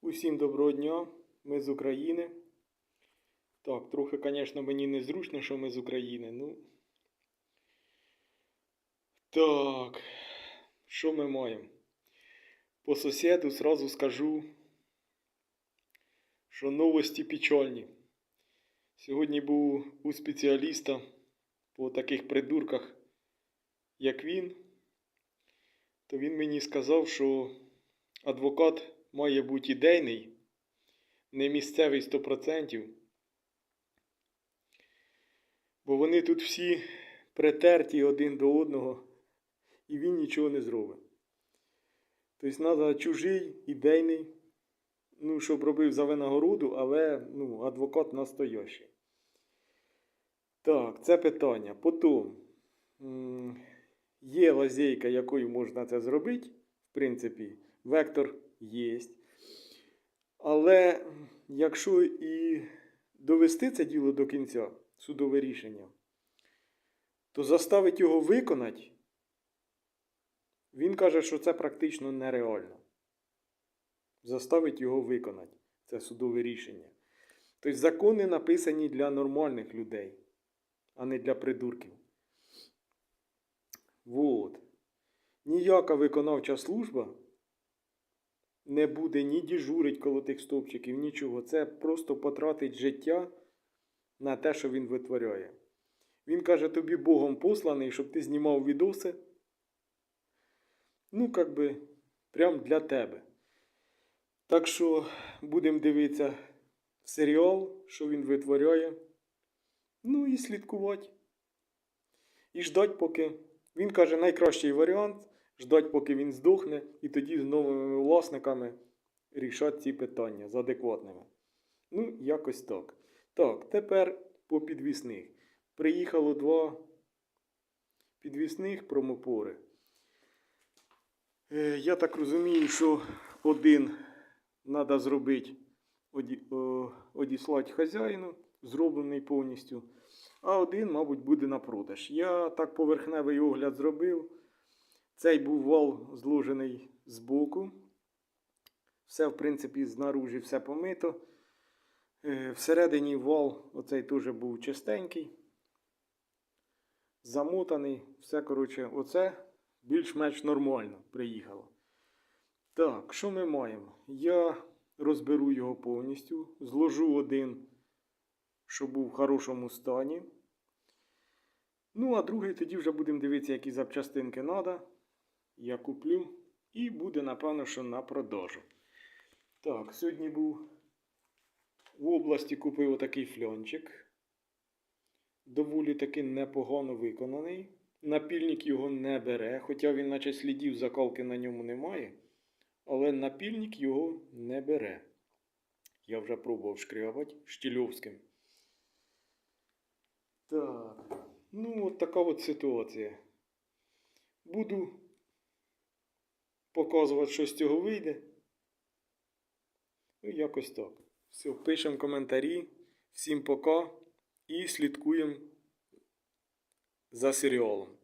Усім доброго дня, ми з України. Так, трохи, звісно, мені незручно, що ми з України. Ну. Так, що ми маємо? По сусіду сразу скажу, що новості печальні. Сьогодні був у спеціаліста по таких придурках, як він, то він мені сказав, що адвокат має бути ідейний, не місцевий 100%. Бо вони тут всі притерті один до одного, і він нічого не зробить. Тобто треба чужий, ідейний, ну, щоб робив за винагороду, але ну, адвокат настоящий. Так, це питання. Потім є лазейка, якою можна це зробити. В принципі, вектор є. Але якщо і довести це діло до кінця, судове рішення, то заставити його виконати, він каже, що це практично нереально. Заставити його виконати. Це судове рішення. Тобто закони написані для нормальних людей, а не для придурків. Вот. Ніяка виконавча служба не буде ні діжурить коло тих стовпчиків, нічого. Це просто потратить життя на те, що він витворяє. Він каже, тобі Богом посланий, щоб ти знімав відоси. Ну, як би, прям для тебе. Так що будемо дивитися серіал, що він витворяє. Ну і слідкувати. І ждать, поки. Він каже, найкращий варіант ждать, поки він здохне, і тоді з новими власниками рішать ці питання з адекватними. Ну, якось так. Так, тепер по підвісних. Приїхало два підвісних промопори. Е, Я так розумію, що один треба зробити, одіслати хазяїну, зроблений повністю, а один, мабуть, буде на продаж. Я так поверхневий огляд зробив. Цей був вал зложений збоку. Все, в принципі, знаружі все помито. Е, Всередині вал оцей теж був чистенький. Замотаний. Все, коротше, оце більш-менш нормально приїхало. Так, що ми маємо? Я розберу його повністю, зложу один, щоб був в хорошому стані. Ну, а другий тоді вже будемо дивитися, які запчастинки треба. Я куплю. І буде, напевно, що на продажу. Так, сьогодні був в області купив отакий фльончик. Доволі таки непогано виконаний. Напільник його не бере, хоча він, наче слідів закалки на ньому немає. Але напільник його не бере. Я вже пробував шкрябати штільовським. Так. Ну, от така от ситуація. Буду показувати, що з цього вийде. Ну, якось так. Все, пишемо коментарі. Всім пока і слідкуємо за серіалом.